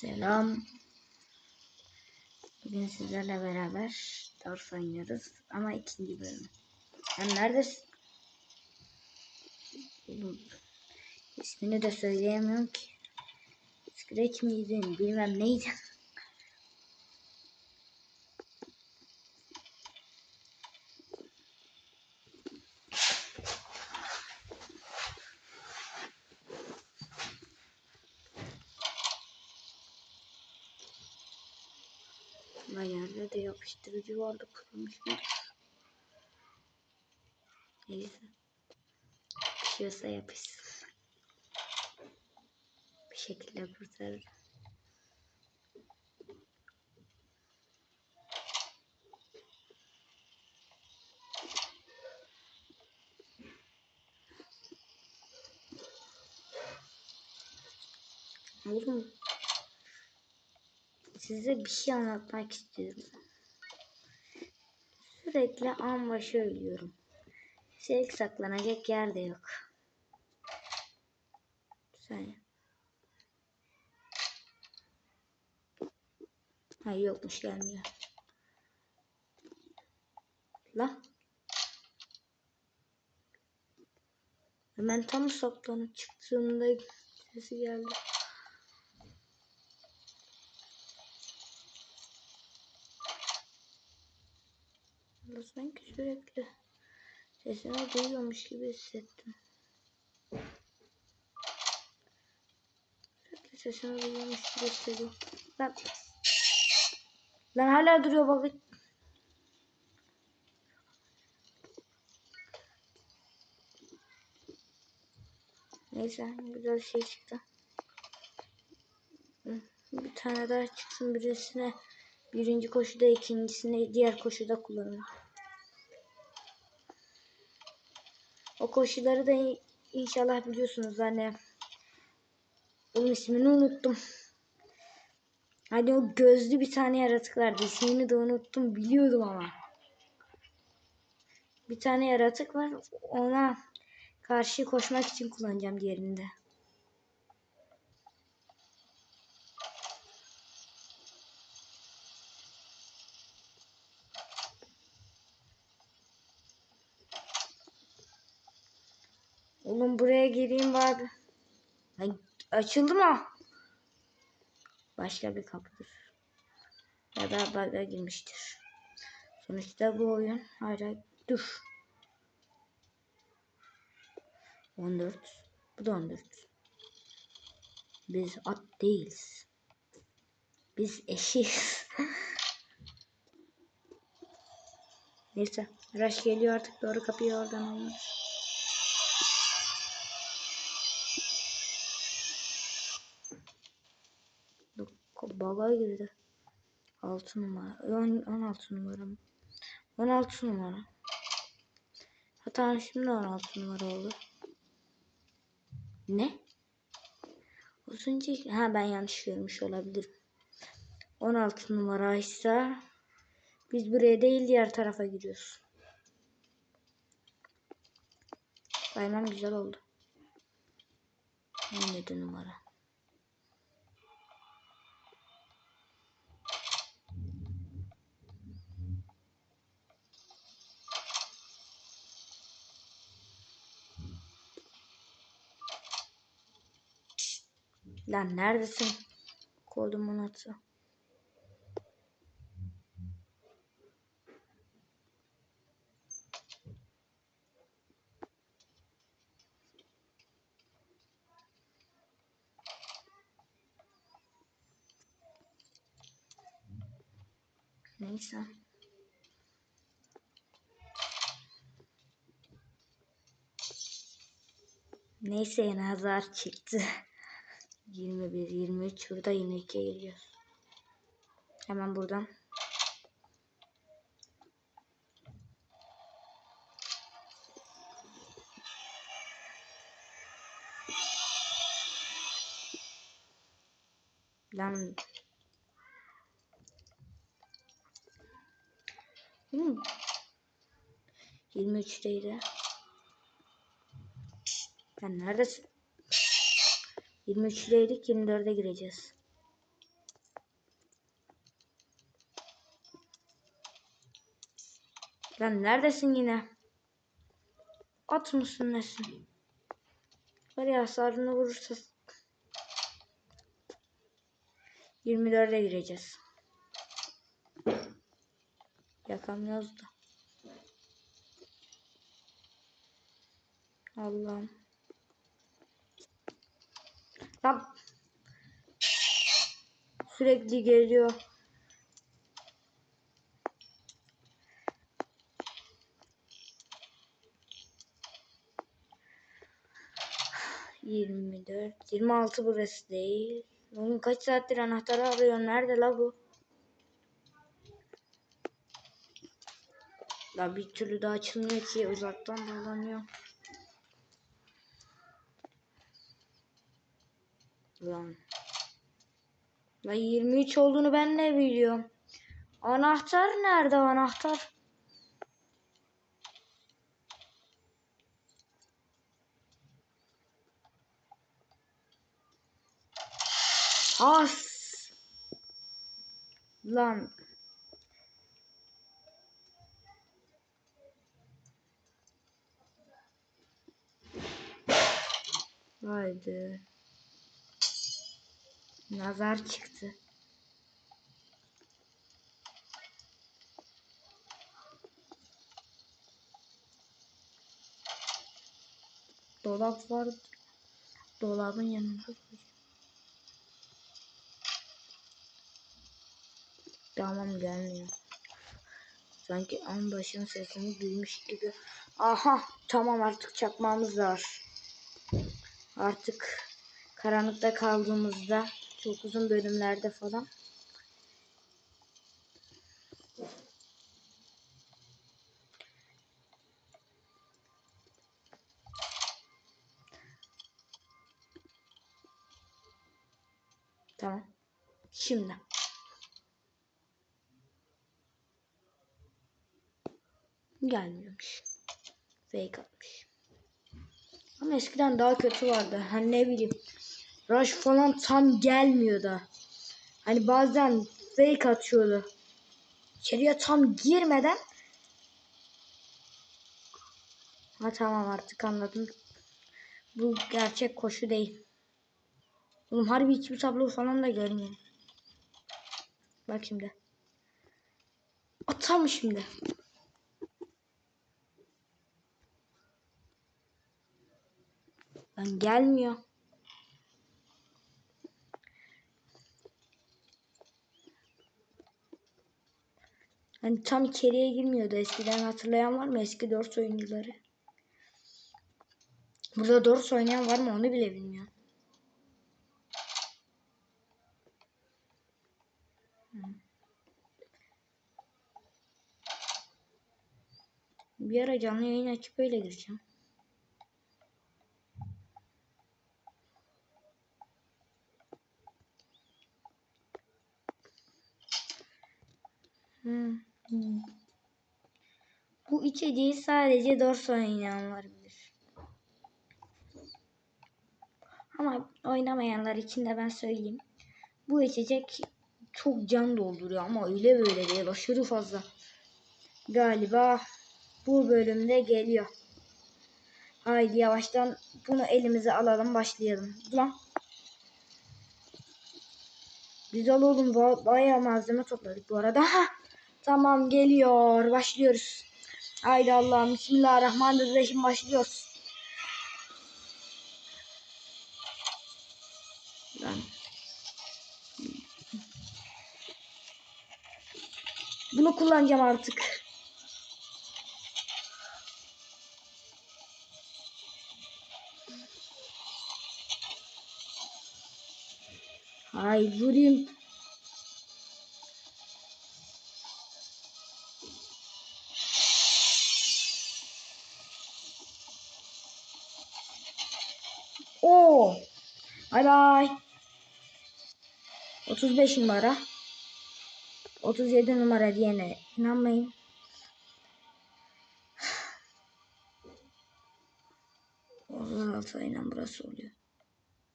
Selam. Bugün sizlerle beraber Dors oynuyoruz. Ama ikinci bölüm. Sen neredesin? İsmini de söyleyemiyorum ki. Scratch miydin? Bilmem neydi. Ama yerde de yapıştırıcı vardı kırılmış bir. Neyse. Pişiyorsa yapışsın. Bir şekilde kurtarırım. Oğlum size bir şey anlatmak istiyorum. Sürekli an başı ölüyorum. Şey saklanacak yer de yok. Sen. Hayır yokmuş gelmiyor. La. Hemen tam saklanıp çıktığımda sesi geldi. Ama sanki sürekli sesini duyuyormuş gibi hissettim. Sürekli sesini duyuyormuş gibi hissediyorum. Lan, lan hala duruyor bak. Neyse güzel şey çıktı. Bir tane daha çıksın birisine. Birinci koşuda ikincisini diğer koşuda kullanırım. O koşuları da inşallah biliyorsunuz hani. Onun ismini unuttum. Hani o gözlü bir tane yaratık vardı. İsmini de unuttum. Biliyordum ama. Bir tane yaratık var. Ona karşı koşmak için kullanacağım diğerinde. Oğlum buraya gireyim bari. Açıldı mı? Başka bir kapıdır. Ya da bug'a girmiştir. Sonuçta bu oyun hala dur. 14. Bu da 14. Biz at değiliz. Biz eşiz. Neyse. Rush geliyor artık. Doğru kapıyı oradan almış. Baga girdi. 6 numara. 10, 16 numara mı? 16 numara. Hatta şimdi 16 numara oldu. Ne? 30. Ha ben yanlış görmüş olabilirim. 16 numaraysa biz buraya değil diğer tarafa gidiyoruz. Saymam güzel oldu. 17 numara. Lan neredesin? Kodumun atı. Neyse. Neyse yine hazar çıktı. 21, 23 burada yine 2'ye geliyoruz. Hemen buradan. Lan. Hmm. 23'teydi. Sen neredesin? 23'leydik 24'e gireceğiz. Lan neredesin yine? At mısın nesin? Var ya hasarını vurursa 24'e gireceğiz. Yakam yazdı. Allah'ım. Lan. Sürekli geliyor. Yirmi dört, yirmi altı burası değil. Oğlum kaç saattir anahtarı arıyor. Nerede la bu? La bir türlü daha açılmıyor ki uzaktan dolanıyor. Lan. La 23 olduğunu ben ne biliyorum. Anahtar nerede anahtar? As. Lan. Haydi. Nazar çıktı. Dolap var. Dolabın yanında. koyacağım. Tamam gelmiyor. Sanki en başın sesini duymuş gibi. Aha tamam artık çakmamız var. Artık karanlıkta kaldığımızda çok uzun bölümlerde falan Tamam. Şimdi. Gelmiyormuş. Fake atmış. Ama eskiden daha kötü vardı. Hani ne bileyim. Rush falan tam gelmiyordu. Hani bazen fake atıyordu. İçeriye tam girmeden Ha tamam artık anladım. Bu gerçek koşu değil. Oğlum harbi hiçbir tablo falan da görmüyor. Bak şimdi. Atam şimdi. Lan gelmiyor. Hani tam içeriye girmiyordu eskiden hatırlayan var mı eski Dors oyuncuları? Burada Dors oynayan var mı onu bile bilmiyorum. Bir ara canlı yayın açıp öyle gireceğim. Hmm. Bu içeceği sadece Dors oynayanlar bilir. Ama oynamayanlar için de ben söyleyeyim. Bu içecek çok can dolduruyor ama öyle böyle değil aşırı fazla. Galiba bu bölümde geliyor. Haydi yavaştan bunu elimize alalım başlayalım. Lan. Güzel oğlum ba- bayağı malzeme topladık bu arada. Ha, tamam geliyor başlıyoruz. Haydi Allah'ım Bismillahirrahmanirrahim başlıyoruz. Bunu kullanacağım artık. Ay vurayım. Oo. Bay bay. 35 numara. 37 numara diyene inanmayın. Allah altı aynen burası oluyor.